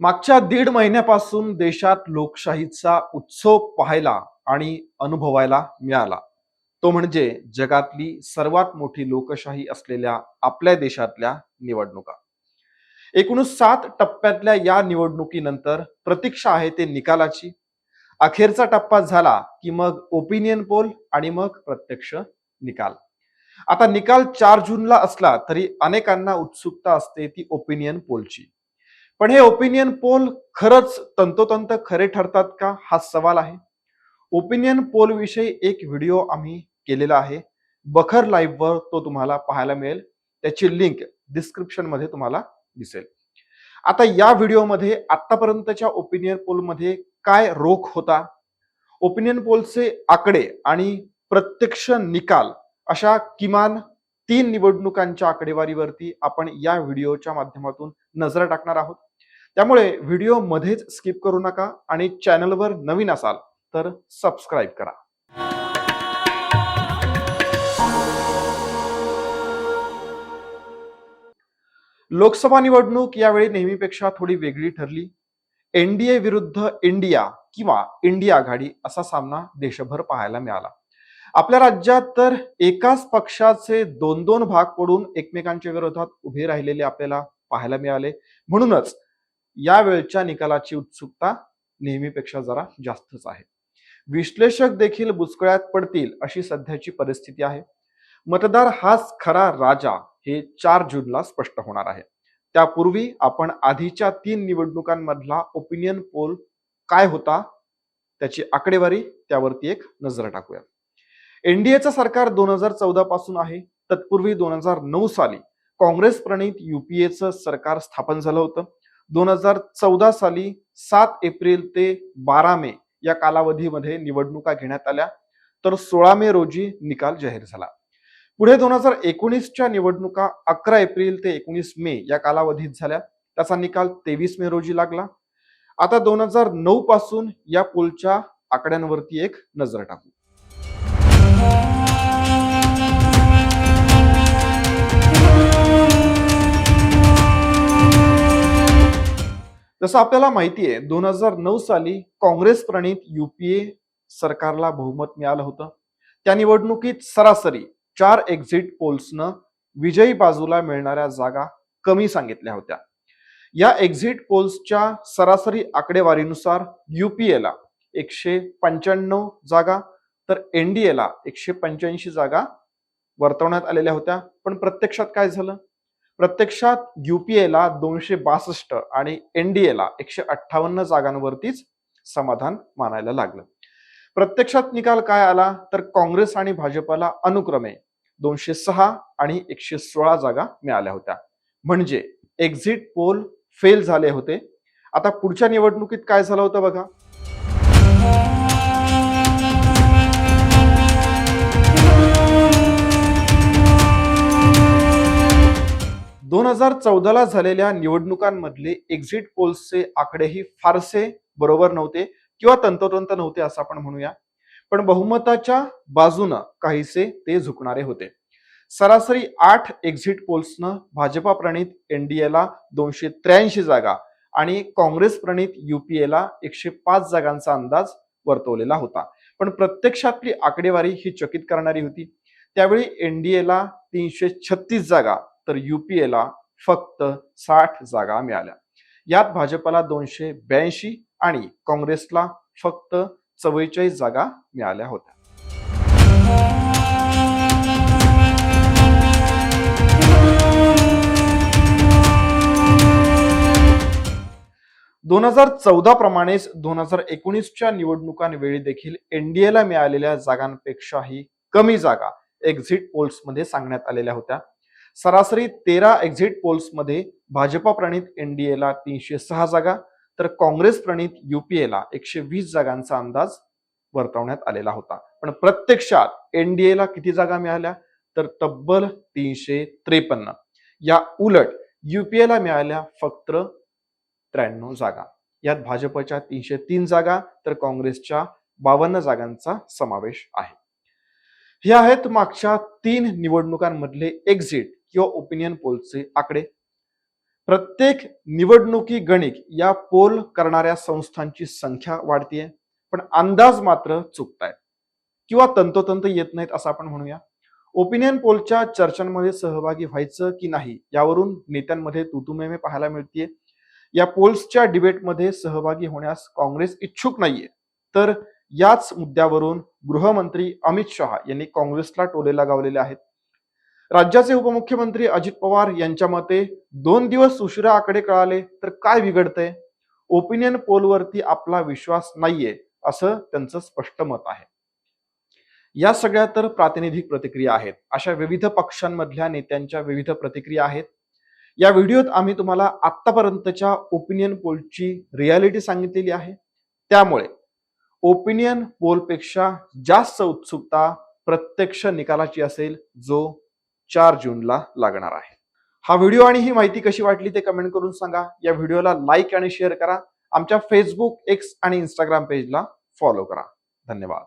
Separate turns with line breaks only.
मागच्या दीड महिन्यापासून देशात लोकशाहीचा उत्सव पाहायला आणि अनुभवायला मिळाला. तो म्हणजे जगातली सर्वात मोठी लोकशाही असलेल्या आपल्या देशातल्या निवडणुका. एकूण सात टप्प्यातल्या या निवडणुकीनंतर प्रतीक्षा आहे ते निकालाची. अखेरचा टप्पा झाला की मग ओपिनियन पोल आणि मग प्रत्यक्ष निकाल. आता निकाल चार जूनला असला तरी अनेकांना उत्सुकता असते ती ओपिनियन पोलची पण हे ओपिनियन पोल खरंच तंतोतंत खरे ठरतात का? हा सवाल आहे. ओपिनियन पोल विषयी एक व्हिडिओ आम्ही केलेला आहे. बखर लाईव्ह वर तो तुम्हाला पाहायला मिळेल. त्याची लिंक डिस्क्रिप्शनमध्ये तुम्हाला दिसेल. आता या व्हिडिओमध्ये आतापर्यंतच्या ओपिनियन पोलमध्ये काय रोख होता? ओपिनियन पोलचे आकडे आणि प्रत्यक्ष निकाल अशा किमान तीन निवडणुकांच्या आकडेवारीवरती आपण या व्हिडिओच्या माध्यमातून नजर टाकणार आहोत. त्यामुळे व्हिडिओ मध्येच स्किप करू नका आणि चॅनलवर नवीन असाल तर सबस्क्राईब करा. लोकसभा निवडणूक यावेळी नेहमीपेक्षा थोडी वेगळी ठरली. एनडीए विरुद्ध इंडिया किंवा इंडिया आघाडी असा सामना देशभर पाहायला मिळाला. आपल्या राज्यात तर एकाच पक्षाचे दोन दोन भाग पडून एकमेकांच्या विरोधात उभे राहिलेले आपल्याला पाहायला मिळाले. म्हणूनच या वेळच्या निकालाची उत्सुकता नेहमीपेक्षा जरा जास्तच आहे. विश्लेषक देखील बुचकळ्यात पडतील अशी सध्याची परिस्थिती आहे. मतदार हाच खरा राजा हे चार जूनला स्पष्ट होणार आहे. त्यापूर्वी आपण आधीच्या तीन निवडणुकांमधला ओपिनियन पोल काय होता? त्याची आकडेवारी त्यावरती एक नजर टाकूया. एनडीएचं सरकार दोन हजार चौदा पासून आहे. तत्पूर्वी दोन हजार नऊ साली काँग्रेस प्रणित युपीएचं सरकार स्थापन झालं होतं. दोन हजार चौदा साली सात एप्रिल ते बारा मे या कालावधीमध्ये निवडणुका घेण्यात आल्या. तर सोळा मे रोजी निकाल जाहीर झाला. पुढे दोन हजार एकोणीसच्या निवडणुका अकरा एप्रिल ते एकोणीस मे या कालावधीत झाल्या. त्याचा निकाल तेवीस मे रोजी लागला. आता दोन हजार नऊ पासून या पोलच्या आकड्यांवरती एक नजर टाकू. जसं आपल्याला माहिती आहे दोन हजार नऊ साली काँग्रेस प्रणित युपीए सरकारला बहुमत मिळालं होतं. त्या निवडणुकीत सरासरी चार एक्झिट पोल्सनं विजयी बाजूला मिळणाऱ्या जागा कमी सांगितल्या होत्या. या एक्झिट पोल्सच्या सरासरी आकडेवारीनुसार युपीएला एकशे पंच्याण्णव जागा तर एनडीएला एकशे पंच्याऐंशी जागा वर्तवण्यात आलेल्या होत्या. पण प्रत्यक्षात काय झालं? प्रत्यक्षात युपीएला दोनशे बासष्ट आणि एनडीएला एकशे अठ्ठावन्न जागांवरतीच समाधान मानायला लागलं. प्रत्यक्षात निकाल काय आला? तर काँग्रेस आणि भाजपला अनुक्रमे दोनशे सहा आणि एकशे सोळा जागा मिळाल्या होत्या. म्हणजे एक्झिट पोल फेल झाले होते. आता पुढच्या निवडणुकीत काय झालं होतं बघा? दोन हजार चौदाला झालेल्या निवडणुकांमधले एक्झिट पोल्सचे आकडेही फारसे बरोबर नव्हते किंवा तंतोतंत नव्हते असं आपण म्हणूया. पण बहुमताच्या बाजूनं काहीसे ते झुकणारे होते. सरासरी आठ एक्झिट पोल्सनं भाजपा प्रणित एनडीएला दोनशे त्र्याऐंशी जागा आणि काँग्रेस प्रणित युपीएला एकशे पाच जागांचा अंदाज वर्तवलेला होता. पण प्रत्यक्षातली आकडेवारी ही चकित करणारी होती. त्यावेळी एनडीएला तीनशे छत्तीस जागा तर युपीएला फक्त साठ जागा मिळाल्या. यात भाजपला दोनशे ब्याऐंशी आणि काँग्रेसला फक्त चव्वेचाळीस जागा मिळाल्या होत्या. दोन हजार चौदा प्रमाणेच दोन हजार एकोणीसच्या निवडणुकांवेळी देखील एनडीएला मिळालेल्या जागांपेक्षाही कमी जागा एक्झिट पोल्समध्ये सांगण्यात आलेल्या होत्या. सरासरी तेरा एक्झिट पोल्समध्ये भाजपा प्रणित एनडीएला तीनशे सहा जागा तर काँग्रेस प्रणित युपीएला एकशे वीस जागांचा अंदाज वर्तवण्यात आलेला होता. पण प्रत्यक्षात एनडीएला किती जागा मिळाल्या? तर तब्बल तीनशे त्रेपन्न. या उलट युपीएला मिळाल्या फक्त त्र्याण्णव जागा. यात भाजपच्या तीनशे तीन जागा तर काँग्रेसच्या बावन्न जागांचा समावेश आहे. हे आहेत मागच्या तीन निवडणुकांमधले एक्झिट किंवा ओपिनियन पोलचे आकडे. प्रत्येक निवडणुकी गणिक या पोल करणाऱ्या संस्थांची संख्या वाढतीये पण अंदाज मात्र चुकतायत. किंवा तंतोतंत येत नाहीत असं आपण म्हणूया. ओपिनियन पोलच्या चर्चांमध्ये सहभागी व्हायचं की नाही यावरून नेत्यांमध्ये तुतुमेमे पाहायला मिळतीये. या पोल्सच्या डिबेटमध्ये सहभागी होण्यास काँग्रेस इच्छुक नाहीये. तर याच मुद्द्यावरून गृहमंत्री अमित शहा यांनी काँग्रेसला टोले लगावलेले आहेत. राज्याचे उपमुख्यमंत्री अजित पवार यांच्या मते दोन दिवस उशिरा आकडे कळाले तर काय बिघडतंय? ओपिनियन पोलवरती आपला विश्वास नाहीये असं त्यांचं स्पष्ट मत आहे. या सगळ्या तर प्रातिनिधिक प्रतिक्रिया आहेत. अशा विविध पक्षांमधल्या नेत्यांच्या विविध प्रतिक्रिया आहेत. या व्हिडिओत आम्ही तुम्हाला आतापर्यंतच्या ओपिनियन पोलची रियालिटी सांगितलेली आहे. त्यामुळे ओपिनियन पोलपेक्षा जास्त उत्सुकता प्रत्यक्ष निकालाची असेल जो चार जूनला लागणार आहे. हा व्हिडिओ आणि ही माहिती कशी वाटली ते कमेंट करून सांगा. या व्हिडिओला लाईक आणि शेअर करा. आमच्या फेसबुक एक्स आणि इंस्टाग्राम पेजला फॉलो करा. धन्यवाद.